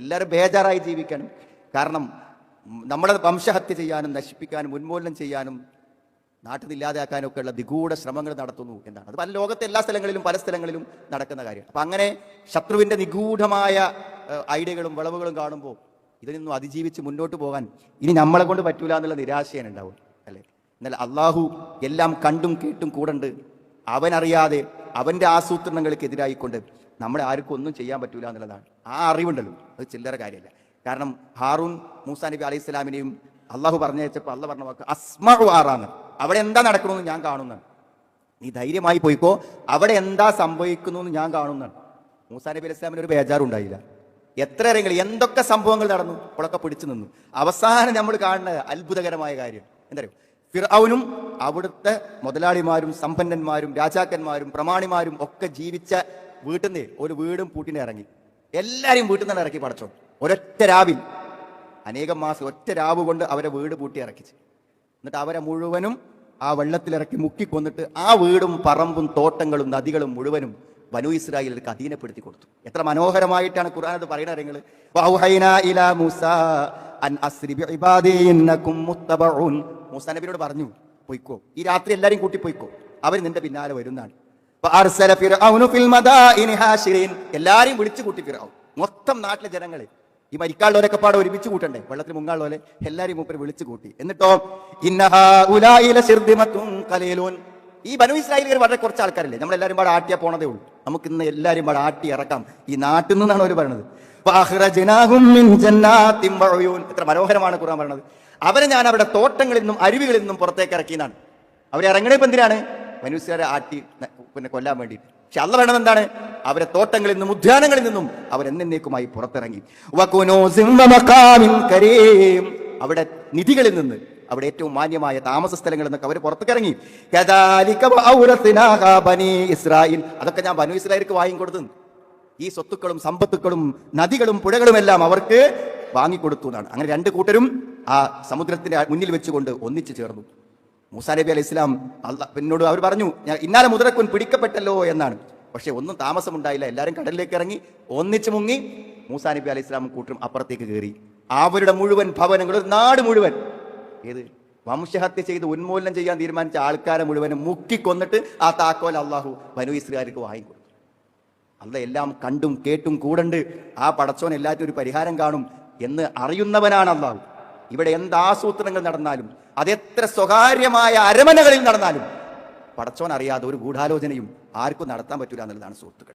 എല്ലാവരും ബേജാറായി ജീവിക്കണം. കാരണം നമ്മളത് നമ്മളെ വംശഹത്യ ചെയ്യാനും നശിപ്പിക്കാനും ഉന്മൂലനം ചെയ്യാനും നാട്ടിൽ നിന്ന് ഇല്ലാതാക്കാനും ഒക്കെ ഉള്ള നിഗൂഢ ശ്രമങ്ങൾ നടത്തുന്നു എന്നാണ്. അത് പല ലോകത്തെ എല്ലാ സ്ഥലങ്ങളിലും പല സ്ഥലങ്ങളിലും നടക്കുന്ന കാര്യമാണ്. അപ്പം അങ്ങനെ ശത്രുവിന്റെ നിഗൂഢമായ ഐഡിയകളും വിളവുകളും കാണുമ്പോൾ ഇതിനൊന്നും അതിജീവിച്ച് മുന്നോട്ട് പോകാൻ ഇനി നമ്മളെ കൊണ്ട് പറ്റൂല എന്നുള്ള നിരാശയാണ് ഉണ്ടാവും അല്ലേ? എന്നാൽ അള്ളാഹു എല്ലാം കണ്ടും കേട്ടും കൂടണ്ട്. അവനറിയാതെ അവന്റെ ആസൂത്രണങ്ങൾക്കെതിരായിക്കൊണ്ട് നമ്മളെ ആർക്കും ഒന്നും ചെയ്യാൻ പറ്റൂല എന്നുള്ളതാണ്. ആ അറിവുണ്ടല്ലോ. അത് ചില്ലറ കാര്യമല്ല. കാരണം ഹാറൂൺ മൂസാ നബി അലൈഹി സ്വലാമിനെയും അള്ളാഹു പറഞ്ഞയച്ചപ്പോൾ അള്ള പറഞ്ഞ വാക്ക് അസ്മഹു ആറാന്ന് അവിടെ എന്താ നടക്കണമെന്ന് ഞാൻ കാണുന്നതാണ്. നീ ധൈര്യമായി പോയിക്കോ. അവിടെ എന്താ സംഭവിക്കുന്നു എന്ന് ഞാൻ കാണുന്നതാണ്. മൂസാ നബി അലൈഹി സ്വലാമിന് ഒരു ബേജാറുണ്ടായില്ല. എത്ര ഇറങ്ങൾ എന്തൊക്കെ സംഭവങ്ങൾ നടന്നു അപ്പോഴൊക്കെ പിടിച്ചു നിന്നു. അവസാനം നമ്മൾ കാണുന്ന അത്ഭുതകരമായ കാര്യം എന്താ പറയുക ഫിറൌനും അവിടുത്തെ മുതലാളിമാരും സമ്പന്നന്മാരും രാജാക്കന്മാരും പ്രമാണിമാരും ഒക്കെ ജീവിച്ച വീട്ടിൽ നിന്ന് ഒരു വീടും പൂട്ടിനെ ഇറങ്ങി. എല്ലാരെയും വീട്ടിൽ നിന്ന് ഇറക്കി പടച്ചോ ഒരൊറ്റ രാവിൽ. അനേകം മാസം ഒറ്റ രാവ് കൊണ്ട് അവരെ വീട് പൂട്ടി ഇറക്കിച്ച്. എന്നിട്ട് അവരെ മുഴുവനും ആ വെള്ളത്തിലിറക്കി മുക്കിക്കൊന്നിട്ട് ആ വീടും പറമ്പും തോട്ടങ്ങളും നദികളും മുഴുവനും വനു ഇസ്രായേലിലേക്ക് അധീനപ്പെടുത്തി കൊടുത്തു. എത്ര മനോഹരമായിട്ടാണ് ഖുർആൻ അത് പറയുന്നത് നിങ്ങൾ പറഞ്ഞു പോയിക്കോ. ഈ രാത്രി എല്ലാരും കൂട്ടി പൊയ്ക്കോ. അവർ നിന്റെ പിന്നാലെ വരുന്നതാണ്. എല്ലാരെയും വിളിച്ചു കൂട്ടി ഫിറാവു മൊത്തം നാട്ടിലെ ജനങ്ങളെ. ഈ മരിക്കാനുള്ളവരൊക്കെ പാടെ ഒരുമിച്ച് കൂട്ടണ്ടേ? വെള്ളത്തിൽ മുങ്ങാളോലെ എല്ലാരെയും മൂപ്പര് വിളിച്ചു കൂട്ടി. എന്നിട്ടോ ഇന്നഹാലും ഈ ബനു ഇസ്രായേലികൾ വളരെ കുറച്ച് ആൾക്കാരല്ലേ? നമ്മളെല്ലാരും പാടെ ആട്ടിയാ പോണതേ ഉള്ളൂ. നമുക്ക് ഇന്ന് എല്ലാരും പാടെ ആട്ടി ഇറക്കാം. ഈ നാട്ടിൽ നിന്നാണ് അവർ പറയുന്നത്. എത്ര മനോഹരമാണ് ഖുർആൻ പറയുന്നത് അവരെ ഞാൻ അവരുടെ തോട്ടങ്ങളിൽ നിന്നും അരുവികളിൽ നിന്നും പുറത്തേക്ക് ഇറക്കിയെന്നാണ് അവരെ ഇറങ്ങണേ ഇപ്പം എന്തിനാണ്? മനുഷ്യരെ ആട്ടി പിന്നെ കൊല്ലാൻ വേണ്ടിയിട്ട്. പക്ഷെ അല്ല വേണം എന്താണ്? അവരെ തോട്ടങ്ങളിൽ നിന്നും ഉദ്യാനങ്ങളിൽ നിന്നും അവരെന്നേക്കുമായി പുറത്തിറങ്ങി. അവിടെ നിധികളിൽ നിന്ന് അവിടെ ഏറ്റവും മാന്യമായ താമസ സ്ഥലങ്ങളിൽ നിന്നൊക്കെ അവർ പുറത്തേക്കിറങ്ങി. ഇസ്രായേൽ. അതൊക്കെ ഞാൻ ബനു വാങ്ങി വാങ്ങിക്കൊടുത്തു. ഈ സ്വത്തുക്കളും സമ്പത്തുക്കളും നദികളും പുഴകളും എല്ലാം അവർക്ക് വാങ്ങിക്കൊടുത്തു എന്നാണ്. അങ്ങനെ രണ്ട് കൂട്ടരും ആ സമുദ്രത്തിന്റെ മുന്നിൽ വെച്ചുകൊണ്ട് ഒന്നിച്ചു ചേർന്നു. മൂസാ നബി അലൈഹി ഇസ്ലാം അല്ല എന്നോട് അവർ പറഞ്ഞു ഞാൻ ഇന്നാലെ മുതലക്കുൻ പിടിക്കപ്പെട്ടല്ലോ എന്നാണ്. പക്ഷേ ഒന്നും താമസമുണ്ടായില്ല. എല്ലാവരും കടലിലേക്ക് ഇറങ്ങി ഒന്നിച്ചു മുങ്ങി മൂസാ നബി അലൈഹി ഇസ്ലാമും കൂട്ടും അപ്പുറത്തേക്ക് കയറി. അവരുടെ മുഴുവൻ ഭവനങ്ങൾ ഒരു നാട് മുഴുവൻ ഏത് വംശഹത്യ ചെയ്ത് ഉന്മൂലനം ചെയ്യാൻ തീരുമാനിച്ച ആൾക്കാരെ മുഴുവനും മുക്കിക്കൊന്നിട്ട് ആ താക്കോൽ അള്ളാഹു ബനു ഇസ്രായേലിക്ക് വാങ്ങിക്കൊടുത്തു അല്ല എല്ലാം കണ്ടും കേട്ടും കൂടണ്ട്. ആ പടച്ചോൻ എല്ലാറ്റും ഒരു പരിഹാരം കാണും എന്ന് അറിയുന്നവനാണ് അള്ളാഹു ഇവിടെ എന്ത് ആസൂത്രണങ്ങൾ നടന്നാലും അതെത്ര സ്വകാര്യമായ അരമനകളിൽ നടന്നാലും പടച്ചോൻ അറിയാതെ ഒരു ഗൂഢാലോചനയും ആർക്കും നടത്താൻ പറ്റൂല എന്നുള്ളതാണ് സുഹൃത്തുക്കൾ.